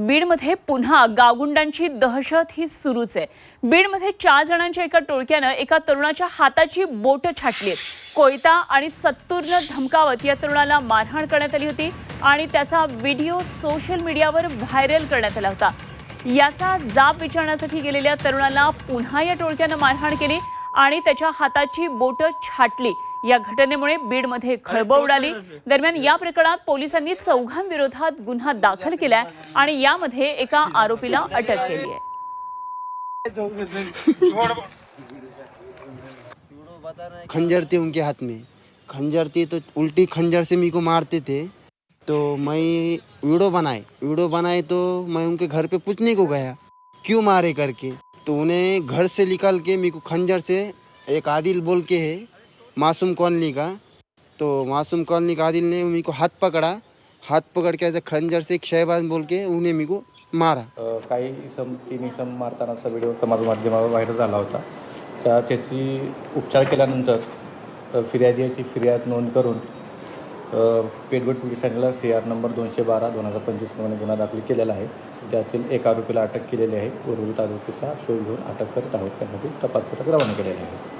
बीडमध्ये पुन्हा गावगुंडांची दहशत ही सुरूच आहे. बीडमध्ये चार जणांच्या एका टोळक्यानं एका तरुणाच्या हाताची बोट छाटली कोयता आणि सत्तूरनं धमकावत या तरुणाला मारहाण करण्यात आली होती आणि त्याचा व्हिडिओ सोशल मीडियावर व्हायरल करण्यात आला होता. याचा जाब विचारण्यासाठी गेलेल्या तरुणाला पुन्हा या टोळक्यानं मारहाण केली आणि त्याच्या हाताची बोट छाटली. या घटनेमुळे बीडमध्ये खळबळ उडाली. दरम्यान या प्रकरणात पोलिसांनी चौघांविरोधात गुन्हा दाखल केलाय आणि यामध्ये एका आरोपीला अटक केली आहे. खंजर थे उनके हाथ में. खंजर थी तो उल्टी खंजर से मेरे को मारते थे. तो मैं वीडियो बनाए. वीडियो बनाए तो मैं उनके घर पे पूछने को गया क्यों मारे करके? तो उन्हें घर से निकाल के मेरे को खंजर से एक आदिल बोल के है मासूम कॉलोनी का। तो मासूम कॉलोनी का आदिल ने मेरे को हाथ पकड़ा। हाथ पकड़ के ऐसे खंजर से एक शहबाज बोल के उन्हें मेरे को मारा। अ, काही इसम तीन इसम मारतानाचा व्हिडिओ समाज माध्यमावर व्हायरल झाला होता. त्या त्याची उपचार केल्यानंतर अ, फिर्यादीची फिर्याद नोंद करून अ, पेठगड पोलीस ठाण्याला सी आर नंबर दोनशे बारा दोन हजार पंचवीसप्रमाणे गुन्हा दाखल केलेला आहे. त्यातील एका आरोपीला अटक केलेली आहे. उर्वरित आरोपीचा शोध घेऊन अटक करत आहोत. त्यासाठी तपास पथक रवाना केलेले आहे.